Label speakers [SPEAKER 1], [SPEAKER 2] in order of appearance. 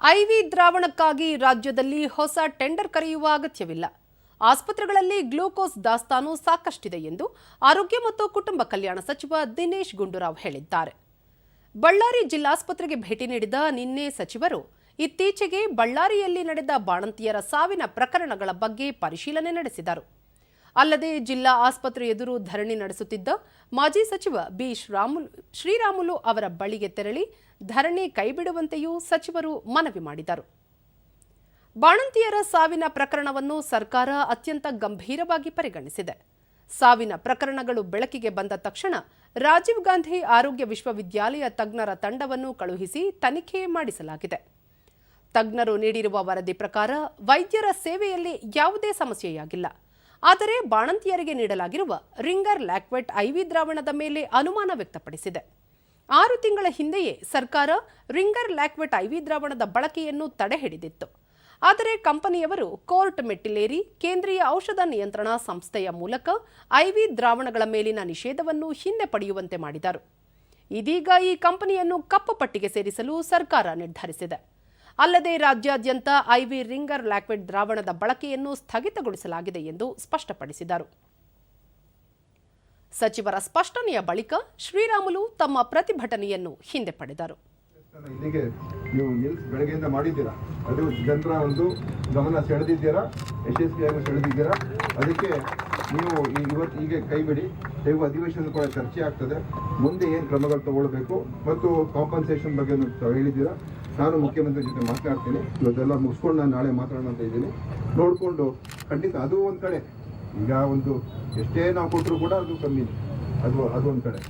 [SPEAKER 1] ಐವಿ ದ್ರಾವಣಕ್ಕಾಗಿ ರಾಜ್ಯದಲ್ಲಿ ಹೊಸ ಟೆಂಡರ್ ಕರೆಯುವ ಅಗತ್ಯವಿಲ್ಲ. ಆಸ್ಪತ್ರೆಗಳಲ್ಲಿ ಗ್ಲೂಕೋಸ್ ದಾಸ್ತಾನು ಸಾಕಷ್ಟಿದೆ ಎಂದು ಆರೋಗ್ಯ ಮತ್ತು ಕುಟುಂಬ ಕಲ್ಯಾಣ ಸಚಿವ ದಿನೇಶ್ ಗುಂಡೂರಾವ್ ಹೇಳಿದ್ದಾರೆ. ಬಳ್ಳಾರಿ ಜಿಲ್ಲಾಸ್ಪತ್ರೆಗೆ ಭೇಟಿ ನೀಡಿದ ನಿನ್ನೆ ಸಚಿವರು, ಇತ್ತೀಚೆಗೆ ಬಳ್ಳಾರಿಯಲ್ಲಿ ನಡೆದ ಬಾಣಂತಿಯರ ಸಾವಿನ ಪ್ರಕರಣಗಳ ಬಗ್ಗೆ ಪರಿಶೀಲನೆ ನಡೆಸಿದರು. ಅಲ್ಲದೆ ಜಿಲ್ಲಾ ಆಸ್ಪತ್ರೆ ಎದುರು ಧರಣಿ ನಡೆಸುತ್ತಿದ್ದ ಮಾಜಿ ಸಚಿವ ಬಿ ಶ್ರೀರಾಮುಲು ಶ್ರೀರಾಮುಲು ಅವರ ಬಳಿಗೆ ತೆರಳಿ ಧರಣಿ ಕೈಬಿಡುವಂತೆಯೂ ಸಚಿವರು ಮನವಿ ಮಾಡಿದರು. ಬಾಣಂತಿಯರ ಸಾವಿನ ಪ್ರಕರಣವನ್ನು ಸರ್ಕಾರ ಅತ್ಯಂತ ಗಂಭೀರವಾಗಿ ಪರಿಗಣಿಸಿದೆ. ಸಾವಿನ ಪ್ರಕರಣಗಳು ಬೆಳಕಿಗೆ ಬಂದ ತಕ್ಷಣ ರಾಜೀವ್ ಗಾಂಧಿ ಆರೋಗ್ಯ ವಿಶ್ವವಿದ್ಯಾಲಯ ತಜ್ಞರ ತಂಡವನ್ನು ಕಳುಹಿಸಿ ತನಿಖೆ ಮಾಡಿಸಲಾಗಿದೆ. ತಜ್ಞರು ನೀಡಿರುವ ವರದಿ ಪ್ರಕಾರ ವೈದ್ಯರ ಸೇವೆಯಲ್ಲಿ ಯಾವುದೇ ಸಮಸ್ಯೆಯಾಗಿಲ್ಲ. ಆದರೆ ಬಾಣಂತಿಯರಿಗೆ ನೀಡಲಾಗಿರುವ ರಿಂಗರ್ ಲ್ಯಾಕ್ವೆಟ್ ಐವಿ ದ್ರಾವಣದ ಮೇಲೆ ಅನುಮಾನ ವ್ಯಕ್ತಪಡಿಸಿದೆ. ಆರು ತಿಂಗಳ ಹಿಂದೆಯೇ ಸರ್ಕಾರ ರಿಂಗರ್ ಲ್ಯಾಕ್ವೆಟ್ ಐವಿ ದ್ರಾವಣದ ಬಳಕೆಯನ್ನು ತಡೆಹಿಡಿದಿತ್ತು. ಆದರೆ ಕಂಪನಿಯವರು ಕೋರ್ಟ್ ಮೆಟ್ಟಿಲೇರಿ ಕೇಂದ್ರೀಯ ಔಷಧ ನಿಯಂತ್ರಣ ಸಂಸ್ಥೆಯ ಮೂಲಕ ಐವಿ ದ್ರಾವಣಗಳ ಮೇಲಿನ ನಿಷೇಧವನ್ನು ಹಿಂದೆ ಪಡೆಯುವಂತೆ ಮಾಡಿದರು. ಇದೀಗ ಈ ಕಂಪನಿಯನ್ನು ಕಪ್ಪು ಪಟ್ಟಿಗೆ ಸೇರಿಸಲು ಸರ್ಕಾರ ನಿರ್ಧರಿಸಿದೆ. ಅಲ್ಲದೆ ರಾಜ್ಯಾದ್ಯಂತ ಐವಿ ರಿಂಗರ್ ಲ್ಯಾಕ್ವಿಡ್ ದ್ರಾವಣದ ಬಳಕೆಯನ್ನು ಸ್ಥಗಿತಗೊಳಿಸಲಾಗಿದೆ ಎಂದು ಸ್ಪಷ್ಟಪಡಿಸಿದರು. ಸಚಿವರ ಸ್ಪಷ್ಟನೆಯ ಬಳಿಕ ಶ್ರೀರಾಮುಲು ತಮ್ಮ ಪ್ರತಿಭಟನೆಯನ್ನು ಹಿಂದೆ ಪಡೆದರು.
[SPEAKER 2] ಇಲ್ಲಿಗೆ ನೀವು ಬೆಳಗ್ಗೆಯಿಂದ ಮಾಡಿದ್ದೀರಾ? ಅದು ಜನರ ಒಂದು ಗಮನ ಸೆಳೆದಿದ್ದೀರಾ? ಯಶಸ್ವಿಯಾಗಿ ಸೆಳೆದಿದ್ದೀರಾ? ಅದಕ್ಕೆ ನೀವು ಇವತ್ತು ಹೀಗೆ ಕೈ ಬಿಡಿ ಅಧಿವೇಶನ ಕೂಡ ಚರ್ಚೆ ಆಗ್ತದೆ. ಮುಂದೆ ಏನು ಕ್ರಮಗಳು ತಗೊಳ್ಬೇಕು ಮತ್ತು ಕಾಂಪನ್ಸೇಷನ್ ಬಗ್ಗೆ ಹೇಳಿದ್ದೀರಾ? ನಾನು ಮುಖ್ಯಮಂತ್ರಿ ಜೊತೆ ಮಾತಾಡ್ತೀನಿ. ಇವತ್ತೆಲ್ಲ ಮುಗಿಸ್ಕೊಂಡು ನಾನು ನಾಳೆ ಮಾತಾಡೋಣ ಅಂತ ಇದ್ದೀನಿ. ನೋಡಿಕೊಂಡು ಖಂಡಿತ ಅದು ಒಂದು ಕಡೆ. ಈಗ ಒಂದು ಎಷ್ಟೇ ನಾವು ಕೊಟ್ಟರು ಕೂಡ ಅದು ಕಮ್ಮಿ. ಅದು ಅದು ಒಂದು ಕಡೆ.